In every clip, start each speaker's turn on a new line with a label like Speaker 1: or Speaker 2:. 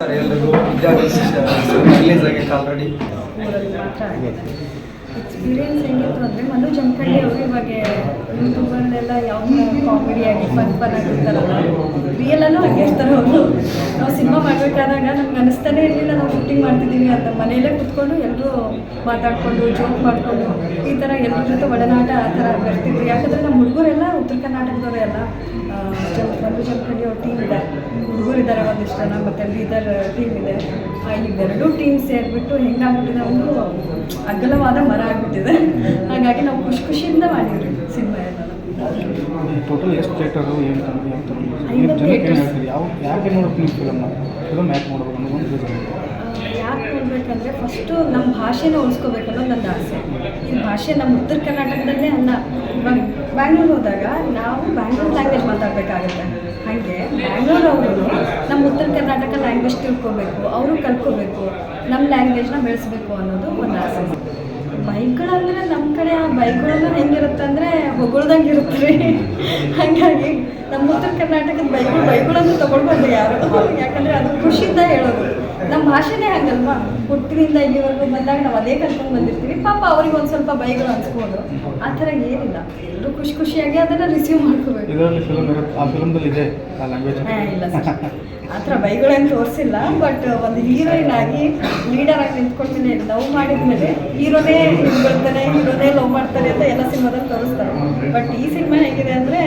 Speaker 1: Release
Speaker 2: experience ಹೆಂಗಿತ್ತು ಅಂದರೆ ಮನು ಜಮಖಂಡಿ ಅವರು ಇವಾಗ ಯೂಟ್ಯೂಬಲ್ಲೆಲ್ಲ ಯಾವ ಕಾಮಿಡಿಯಾಗಿ ಫನ್ ಫನ್ ಆಗಿರ್ತಾರಲ್ಲ ರಿಯಲಲ್ಲೂ ಹಂಗೆ ಅವರು ನಾವು ಸಿನಿಮಾ ಮಾಡಬೇಕಾದಾಗ ನಮ್ಗೆ ಅನಿಸ್ತಾನೆ ಇರಲಿಲ್ಲ ನಾವು ಶೂಟಿಂಗ್ ಮಾಡ್ತಿದ್ದೀವಿ ಅಂತ ಮನೆಯಲ್ಲೇ ಕೂತ್ಕೊಂಡು ಎಲ್ಲರೂ ಮಾತಾಡಿಕೊಂಡು ಜೋಕ್ ಮಾಡಿಕೊಂಡು ಈ ಥರ ಎಲ್ಲರ ಜೊತೆ ಒಡನಾಟ ಆ ಥರ ಬರ್ತಿದ್ವಿ ಯಾಕಂದರೆ ನಮ್ಮ ಹುಡುಗರೆಲ್ಲ ಉತ್ತರ ಕರ್ನಾಟಕದವರೇ ಅಲ್ಲ ಆ, ಚಂದ್ರಿ ಜಮಖಂಡಿ ಅವ್ರ ಟೀಮ್ ಇದೆ. ಹುಡುಗರು ಇದ್ದಾರೆ ಒಂದಿಷ್ಟು ಜನ ಮತ್ತು ಬೀದರ್ ಟೀಮ್ ಇದೆ. ಇವೆರಡೂ ಟೀಮ್ ಸೇರಿಬಿಟ್ಟು ಹೆಂಗಾಗ್ಬಿಟ್ಟಿದೆ ಒಂದು ಅಗಲವಾದ ಮರ ಆಗಿಬಿಟ್ಟಿದೆ. ಹಾಗಾಗಿ ನಾವು ಖುಷಿ ಖುಷಿಯಿಂದ ಮಾಡಿದ್ವಿ ಸಿನಿಮಾ ಎಲ್ಲ.
Speaker 3: ಟೋಟಲ್ ಎಷ್ಟು ಥಿಯೇಟರು ಏನು ಯಾವ ಯಾಕೆ ನೋಡೋಕೆ ಫಿಲಮ್ ಫಿಲಮ್ನ ಫಿಲಮ್ ಯಾಕೆ ನೋಡೋದು ಅನ್ನೋ ಒಂದು ರೀಸನ್
Speaker 2: ಯಾಕೆ ನೋಡ್ಬೇಕಂದ್ರೆ ಫಸ್ಟು ನಮ್ಮ ಭಾಷೆನ ಉಳಿಸ್ಕೋಬೇಕು ಅನ್ನೋದು ನನ್ನ ಆಸೆ. ಈ ಭಾಷೆ ನಮ್ಮ ಉತ್ತರ ಕರ್ನಾಟಕದಲ್ಲೇ ಅಲ್ಲ. ಇವಾಗ ಬ್ಯಾಂಗ್ಳೂರ್ ಹೋದಾಗ ನಾವು ಬ್ಯಾಂಗ್ಳೂರ್ ಲ್ಯಾಂಗ್ವೇಜ್ ಮಾತಾಡಬೇಕಾಗುತ್ತೆ. ಹಾಗೆ ಬ್ಯಾಂಗ್ಳೂರ್ ನಮ್ಮ ಉತ್ತರ ಕರ್ನಾಟಕ ಲ್ಯಾಂಗ್ವೇಜ್ ತಿಳ್ಕೊಬೇಕು, ಅವರು ಕಲ್ತ್ಕೋಬೇಕು, ನಮ್ಮ ಲ್ಯಾಂಗ್ವೇಜ್ನ ಬೆಳೆಸ್ಬೇಕು ಅನ್ನೋದು ಒಂದು ಆಸೆ. ಬೈಕ್ಗಳಂದ್ರೆ ನಮ್ಮ ಕಡೆ ಆ ಬೈಕ್ಗಳನ್ನ ಹೆಂಗಿರುತ್ತೆ ಅಂದರೆ ಹೊಗಳ್ದಂಗೆ ಇರುತ್ತೆ. ಹಾಗಾಗಿ ನಮ್ಮ ಉತ್ತರ ಕರ್ನಾಟಕದ ಬೈಕ್ಗಳು ಬೈಕ್ಗಳನ್ನು ತಗೊಂಡ್ಬಂದ್ರೆ ಯಾರು. ಯಾಕಂದರೆ ಅದು ಖುಷಿಯಿಂದ ಹೇಳೋದು. ನಮ್ಮ ಭಾಷೆನೇ ಹಾಗಲ್ವಾ? ಹುಟ್ಟಿನಿಂದ ಇಲ್ಲಿವರೆಗೂ ಬಂದಾಗ ನಾವು ಅದೇ ಕಲ್ಕೊಂಡು ಬಂದಿರ್ತೀವಿ. ಪಾಪ ಅವ್ರಿಗೆ ಒಂದು ಸ್ವಲ್ಪ ಬೈಗಳು ಅನ್ಸ್ಬೋದು. ಆ ಥರ ಏನಿಲ್ಲ. ಎಲ್ಲರೂ ಖುಷಿ ಖುಷಿಯಾಗಿ ಅದನ್ನ ರಿಸೀವ್ ಮಾಡ್ಕೋಬೇಕು.
Speaker 3: ಆ
Speaker 2: ಇಲ್ಲ ಸರ್. ಥರ ಬೈಗಳೇನು ತೋರಿಸಿಲ್ಲ. ಬಟ್ ಒಂದು ಹೀರೋಯಿನ್ ಆಗಿ ಲೀಡರ್ ಆಗಿ ನಿಂತ್ಕೊಳ್ತೀನಿ ಲವ್ ಮಾಡಿದ್ಮೇಲೆ ಹೀರೋನೇ ಹಿಡ್ಕೊಳ್ತಾನೆ ಹೀರೋನೇ ಲವ್ ಮಾಡ್ತಾರೆ ಅಂತ ಎಲ್ಲ ಸಿನಿಮಾದಲ್ಲಿ ತೋರಿಸ್ತಾರೆ. ಬಟ್ ಈ ಸಿನಿಮಾ ಹೇಗಿದೆ ಅಂದರೆ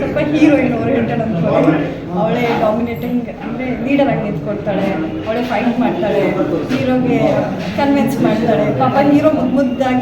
Speaker 2: ಸ್ವಲ್ಪ ಹೀರೋಯಿನ್ ಓರಿಯೆಂಟೆಡ್ ಅಂದ್ಕೊಳ್ಳಿ ಅವಳೇ ಡಾಮಿನೇಟಿಂಗ್ ಅಂದರೆ ಲೀಡರ್ ಆಗಿ ನಿಂತ್ಕೊಳ್ತಾಳೆ, ಅವಳೇ ಫೈಟ್ ಮಾಡ್ತಾಳೆ, ಹೀರೋಗೆ ಕನ್ವಿನ್ಸ್ ಮಾಡ್ತಾಳೆ, ಪಾಪ ಹೀರೋ ಮುದ್ದು ಮುದ್ದಾಗಿ